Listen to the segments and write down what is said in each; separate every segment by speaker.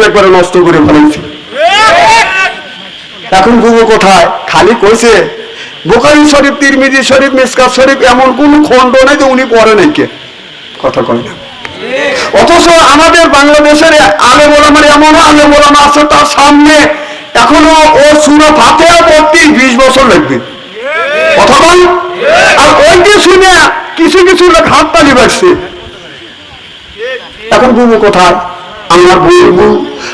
Speaker 1: কিছু একবারে নষ্ট করে ফেলেছি। এখন বুবু কোথায়? খালি কইছে, বোকারি শরীফ, তিরমিজি শরীফ, মিসকাত শরীফ, এমন কোন খণ্ড নেই যে উনি পড়ে নাই কে? কথা কয় না। অথচ আমাদের বাংলাদেশের আলে মোলামার এমন আলে মোলামা আছে তার সামনে। এখনও ও সুরা ফাতেহা পড়তে বিশ বছর লাগবে। কথা বল আর ওইটি শুনে কিছু কিছু লোক হাত তালি বাড়ছে এখন বুবু কোথায়? আমার বুবু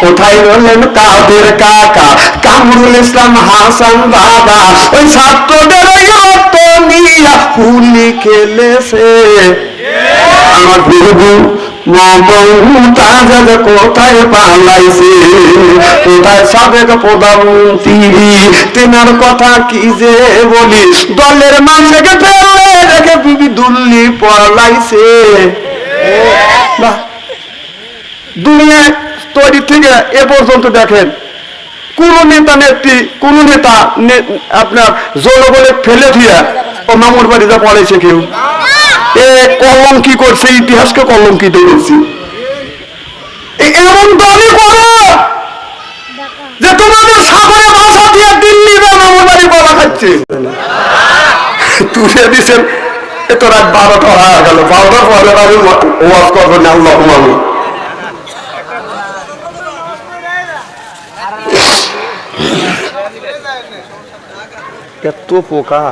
Speaker 1: কোথায় রইলেন কাদের কাকা? কামরুল ইসলাম হাসান দাদা ওই ছাত্রদের নিয়া হুলি খেলেছে। আমার মমতাজ কোথায় পালাইছে? কোথায় সাবেক প্রধানমন্ত্রী? তেনার কথা কি যে বলি? দলের মানুষকে ফেলে রেখে বিবি দুল্লি পলাইছে। বাহ। দুনিয়া তৈরি থেকে এ পর্যন্ত দেখেন, কোন নেতা নেত্রী, কোন নেতা আপনার জনগণে ফেলে দিয়া ও মামুর বাড়িতে পড়েছে কেউ। এ কলম কি করছে, ইতিহাসকে কলঙ্কিত করছে। এমন দলই করো যে তোমাদের সাগরে ভাষা দিয়ে দিল্লি বা মামুর বাড়ি বলা খাচ্ছে। তুলে দিছেন এ তো রাত বারোটা হয়ে গেল, বারোটার পরে ওয়াজ করবেন আল্লাহ মামু এত পোকা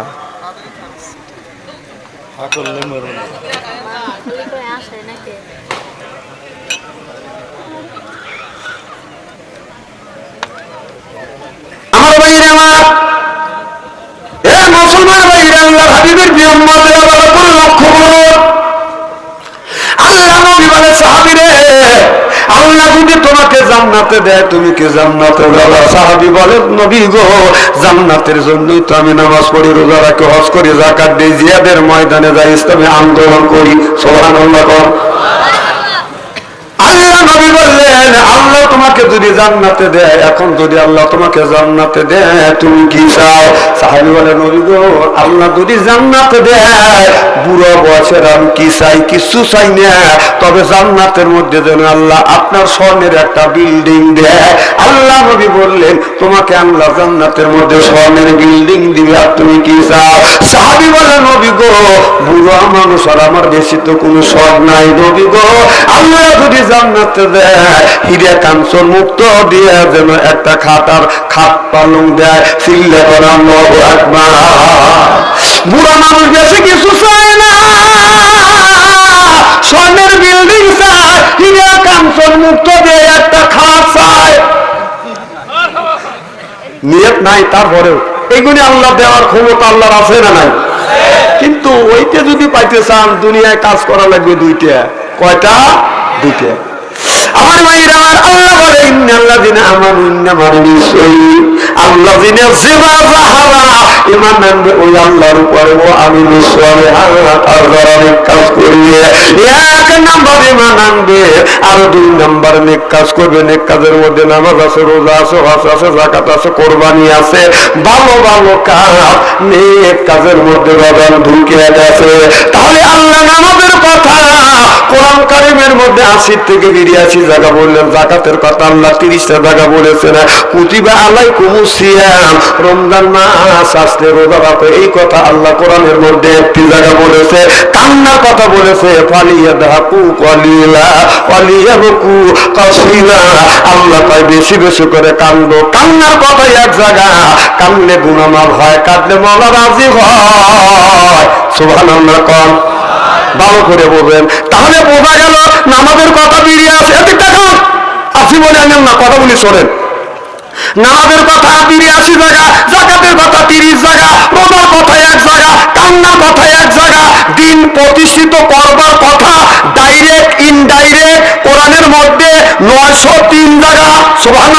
Speaker 1: আমার ভাইরা আমার এ মুসলমান ভাইরা আল্লাহ হাবিবের বিয়ম্মদের আবার করে লক্ষ্য করুন আল্লাহ নবী বলে সাহাবীরে আল্লাহ যদি তোমাকে জান্নাতে দেয় তুমি কি জান্নাতে যাবা? সাহাবী বলে নবী গো জান্নাতের জন্যই তো আমি নামাজ পড়ি রোজা রাখি হজ করি জাকাত দিই জিয়াদের ময়দানে যাই ইসলামে আন্দোলন করি। সোহান কর। আল্লাহ নবী বললেন আল্লাহ তোমাকে যদি জান্নাতে দেয়, এখন যদি আল্লাহ তোমাকে জান্নাতে দেয়, তুমি কি চাও? সাহাবি বলে নবী গো, আল্লাহ যদি জান্নাতে দেয়, বুড়ো বয়সের আমি কি চাই? কিছু চাই না। তবে জান্নাতের মধ্যে যেন আল্লাহ আপনার স্বর্ণের একটা বিল্ডিং দেয়। আল্লাহ নবী বললেন, তোমাকে আল্লাহ জান্নাতের মধ্যে স্বর্ণের বিল্ডিং দিবে, আর তুমি কি চাও? সাহাবি বলে নবী গো, বুড়ো মানুষ আর আমার বেশি তো কোনো শখ নাই নবী গো। আল্লাহ যদি জান্নাতে দেয়, হিরে কাঞ্চন মুক্ত দিয়ে যেন একটা খাতার খাট পালং দেয়। সিল্লে করা নব একবার। বুড়া মানুষ বেশি কিছু চায় না। স্বর্ণের বিল্ডিং চায় হিরে কাঞ্চন মুক্ত দিয়ে একটা খাট চায়। নিয়ত নাই তারপরেও। এগুলি আল্লাহ দেওয়ার ক্ষমতা আল্লাহর আছে না নাই? কিন্তু ওইটা যদি পাইতে চান, দুনিয়ায় কাজ করা লাগবে দুইটা। কয়টা? দুইটা। আমার বলে ইন্নাল্লাহ দিনে আল্লাহ ওই আল্লাহর উপরে। ও, আমি কাজ করিয়ে এক নাম্বার ইমান আনবে, আর দুই নাম্বার নেক কাজ করবে। নেক কাজের মধ্যে নামাজ আছে, রোজা আছে, হজ আছে জাকাত আছে, কোরবানি আছে। ভালো ভালো কাজ, নেক কাজের মধ্যে বাগান ঢুকিয়ে গেছে। তাহলে আল্লাহ নামাজের কথা, কোরআন কারিমের মধ্যে আশির থেকে বিরিয়াশি জায়গা বললেন, জাকাতের কথা আল্লাহ তিরিশটা জায়গা বলেছেন। কুতিবা আলাই কুমুসিয়াম রমজান এই কথা আল্লাহ কোরআনের মধ্যে জায়গা বলেছে কথা বলেছে আল্লাহ তাই বেশি বেশি করে কান্দো। কান্নার কথা এক জায়গা কান্দলে গুণামাল হয়, কাঁদলে মলা রাজি হয়। কম ভালো করে বলবেন। তাহলে বোঝা গেল, নামাজের কথা বেরিয়ে আছে আসি বলে আনেন না, কথা বলি শোনেন। নামাজের কথা বিরিয়াশি জায়গা, জাকাতের কথা তিরিশ জায়গা, রোজার কথা এক জায়গা, কান্নার কথা এক জায়গা, দিন প্রতিষ্ঠিত করবার কথা ডাইরেক্ট ইনডাইরেক্ট কোরআনের মধ্যে নয়শো তিন জায়গা সোহান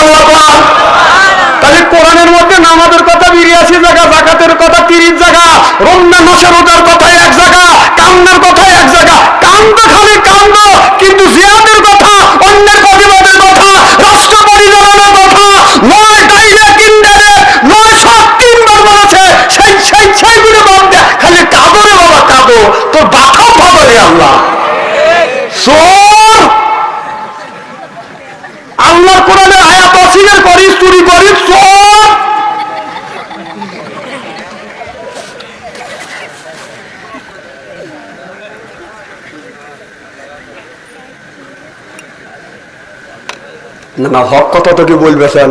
Speaker 1: তাহলে কোরআনের মধ্যে নামাজের কথা বিরিয়াশি জায়গা, জাকাতের কথা তিরিশ জায়গা, রমজান মাসের রোজার কথা এক জায়গা, কান্নার কথা এক জায়গা, কান্দ খালি কান্দ কিন্তু জিয়াদের কথা অন্যের প্রতিবাদের কথা রাষ্ট্র পরিচালনার কথা নয় ডাইরেক্ট ইনডাইরেক্ট নয় সব তিনবার বলেছে সেই সেই সেইগুলো বাদ দে খালি কাঁদো রে বাবা কাঁদো তোর বাথাও পাবো রে আল্লাহ। চোর আল্লাহর কোরআনের আয়াত অস্বীকার করিস চুরি করিস না হক কথা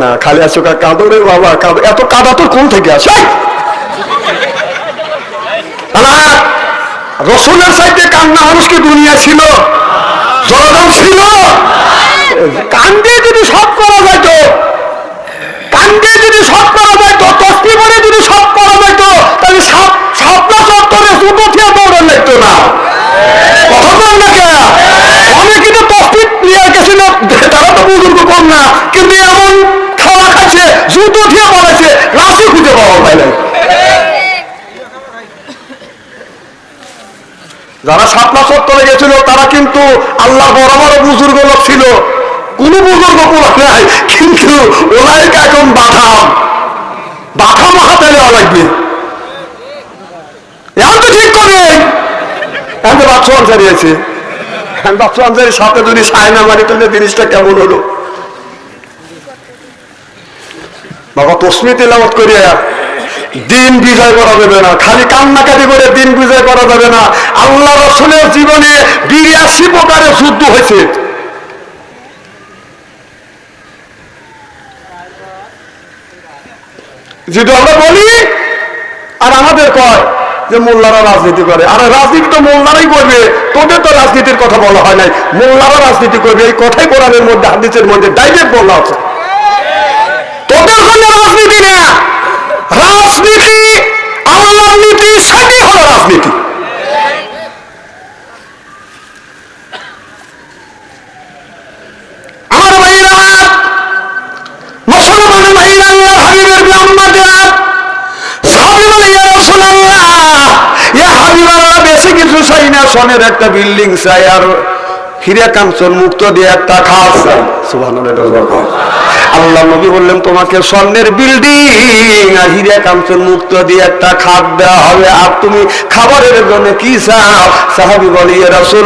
Speaker 1: না। খালি আসো কাঁদো রে বাবা এত কাদা তোর কোন থেকে আসে? রসুলের সাইডে কান্না কি দুনিয়া ছিল জনগণ ছিল। কান্দে যদি সব করা যেত কান্দে যদি সব করা যেত, তসবি করে যদি সব করা যেত, তাহলে সব সবটা সত্তরে জুতো থেকে দৌড়ে লাগতো না। না তারা তো বুজুর্গ না, কিন্তু এমন খাওয়া খাচ্ছে জুতো দিয়ে বলেছে লাশি খুঁজে পাওয়া যায় যারা সাতলা সত্তরে গেছিল তারা কিন্তু আল্লাহ বড় বড় বুজুর্গ লোক ছিল। কোন বুজুর্গ পুরো নাই, কিন্তু ওনাকে এখন বাধাম বাধাম হাতে নেওয়া লাগবে ঠিক করে। বাচ্চু বাচ্চু সাথে যদি সায়না মারি, তাহলে জিনিসটা কেমন হলো? বাবা তসমি তেলাওয়াত করিয়া দিন বিজয় করা যাবে না। খালি কান্নাকাটি করে দিন বিজয় করা যাবে না। আল্লাহ রসুলের জীবনে বিরাশি প্রকারের যুদ্ধ হয়েছে। যদি আমরা বলি, আর আমাদের কয় যে মোল্লারা রাজনীতি করে। আর রাজনীতি তো মোল্লারাই করবে। তোদের তো রাজনীতির কথা বলা হয় নাই। মোল্লারা রাজনীতি করবে। এই কথাই কোরআনের মধ্যে, হাদিসের মধ্যে ডাইরেক্ট বলা আছে। তোদের জন্য রাজনীতি না রাজনীতি আল্লাহর নীতি সেটি হলো রাজনীতি। একটা বিল্ডিং চাই আর হিরে কাঞ্চন মুক্ত দিয়ে একটা খাস চাই। সুবহানাল্লাহ আল্লাহ নবী বললেন, তোমাকে স্বর্ণের বিল্ডিং আর হিরে কাঞ্চন মুক্ত দিয়ে একটা খাদ দেওয়া হবে। আর তুমি খাবারের জন্য কি চাও? সাহাবি বলি রাসূল